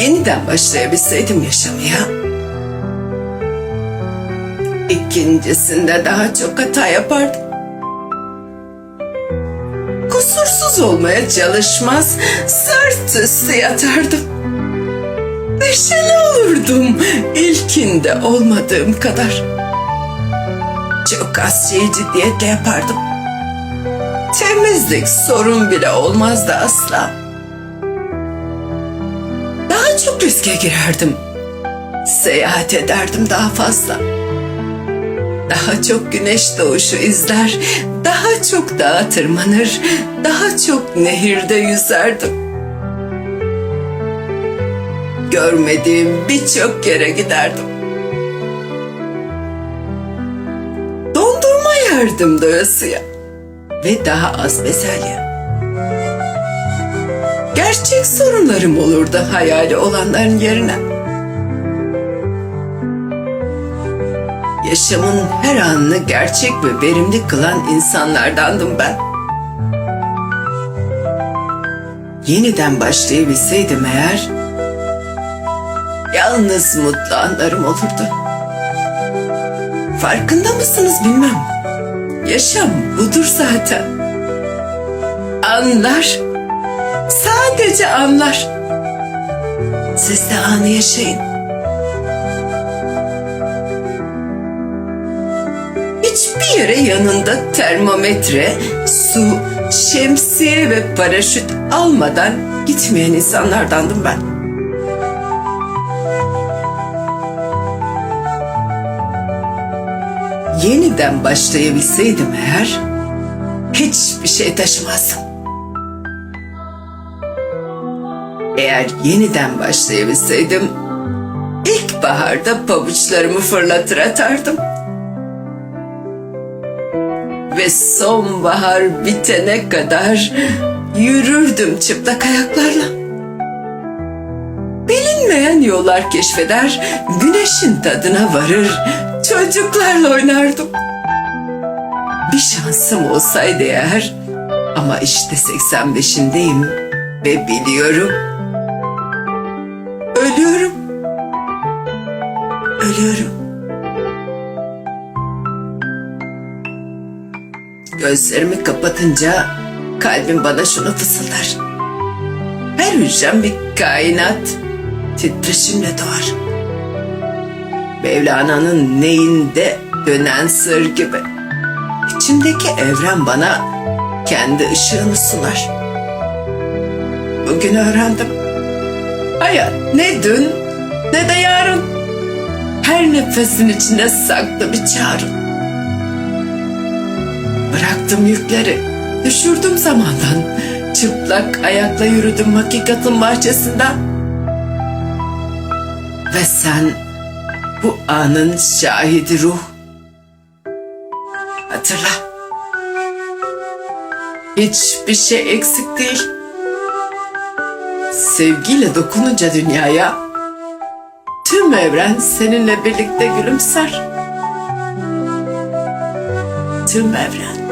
yeniden başlayabilseydim yaşamaya. İkincisinde daha çok hata yapardım. Kusursuz olmaya çalışmaz, sırt üstü yatardım. Neşeli olurdum ilkinde olmadığım kadar. Çok az şeyi ciddiyetle yapardım. Temizlik sorun bile olmazdı asla. Çok riske girerdim. Seyahat ederdim daha fazla. Daha çok güneş doğuşu izler, daha çok dağa tırmanır, daha çok nehirde yüzerdim. Görmediğim birçok yere giderdim. Dondurma yerdim doyasıya ve daha az bezelye. Gerçek sorunlarım olurdu hayali olanların yerine. Yaşamın her anını gerçek ve verimli kılan insanlardandım ben. Yeniden başlayabilseydim eğer, yalnız mutlu anlarım olurdu. Farkında mısınız bilmem. Yaşam budur zaten. Anlar. Sadece anlar. Siz de anı yaşayın. Hiçbir yere yanında termometre, su, şemsiye ve paraşüt almadan gitmeyen insanlardandım ben. Yeniden başlayabilseydim eğer hiçbir şey taşımazdım. Eğer yeniden başlayabilseydim ilkbaharda pabuçlarımı fırlatır atardım. Ve sonbahar bitene kadar yürürdüm çıplak ayaklarla. Bilinmeyen yollar keşfeder, güneşin tadına varır, çocuklarla oynardım. Bir şansım olsaydı eğer ama işte 85'indeyim ve biliyorum. Ölüyorum. Gözlerimi kapatınca kalbim bana şunu fısıldar. Her hücrem bir kainat titreşimle doğar. Mevlana'nın neyinde dönen sır gibi. İçimdeki evren bana kendi ışığını sunar. Bugün öğrendim. Hayat ne dün ne de yarın. Her nefesin içinde saklı bir çağrı. Bıraktım yükleri, düşürdüm zamandan. Çıplak ayakla yürüdüm hakikatin bahçesinden. Ve sen bu anın şahidi ruh. Hatırla. Hiçbir şey eksik değil. Sevgiyle dokununca dünyaya tüm evren seninle birlikte gülümser. Tüm evren.